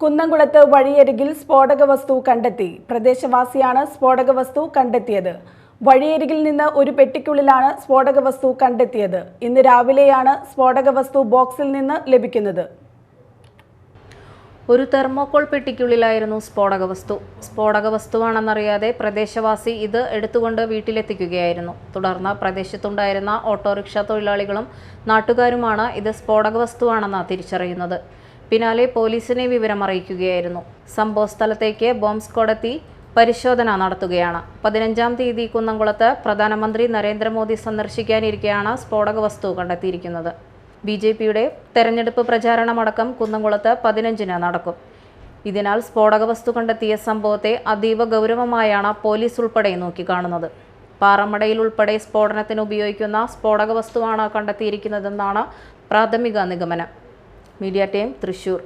കുന്നംകുളത്ത് വഴിയരികിൽ സ്ഫോടക വസ്തു കണ്ടെത്തി. പ്രദേശവാസിയാണ് സ്ഫോടക വസ്തു കണ്ടെത്തിയത്. വഴിയരികിൽ നിന്ന് ഒരു പെട്ടിക്കുള്ളിലാണ് സ്ഫോടക വസ്തു കണ്ടെത്തിയത്. ഇന്ന് രാവിലെയാണ് സ്ഫോടക വസ്തു ബോക്സിൽ നിന്ന് ലഭിക്കുന്നത്. ഒരു തെർമോക്കോൾ പെട്ടിക്കുള്ളിലായിരുന്നു സ്ഫോടക വസ്തു സ്ഫോടക വസ്തുവാണെന്നറിയാതെ പ്രദേശവാസി ഇത് എടുത്തുകൊണ്ട് വീട്ടിലെത്തിക്കുകയായിരുന്നു. തുടർന്ന് പ്രദേശത്തുണ്ടായിരുന്ന ഓട്ടോറിക്ഷ തൊഴിലാളികളും നാട്ടുകാരുമാണ് ഇത് സ്ഫോടക വസ്തുവാണെന്ന് തിരിച്ചറിയുന്നത്. പിന്നാലെ പോലീസിനെ വിവരം അറിയിക്കുകയായിരുന്നു. സംഭവ സ്ഥലത്തേക്ക് ബോംബ് സ്ക്വാഡെത്തി പരിശോധന നടത്തുകയാണ്. പതിനഞ്ചാം തീയതി കുന്നംകുളത്ത് പ്രധാനമന്ത്രി നരേന്ദ്രമോദി സന്ദർശിക്കാനിരിക്കെയാണ് സ്ഫോടക വസ്തു കണ്ടെത്തിയിരിക്കുന്നത്. ബി ജെ പിയുടെ തെരഞ്ഞെടുപ്പ് പ്രചാരണമടക്കം കുന്നംകുളത്ത് പതിനഞ്ചിന് നടക്കും. ഇതിനാൽ സ്ഫോടക വസ്തു കണ്ടെത്തിയ സംഭവത്തെ അതീവ ഗൗരവമായാണ് പോലീസ് ഉൾപ്പെടെ നോക്കിക്കാണുന്നത്. പാറമടയിൽ ഉൾപ്പെടെ സ്ഫോടനത്തിന് ഉപയോഗിക്കുന്ന സ്ഫോടക വസ്തുവാണ് കണ്ടെത്തിയിരിക്കുന്നതെന്നാണ് പ്രാഥമിക നിഗമനം. Media team Thrissur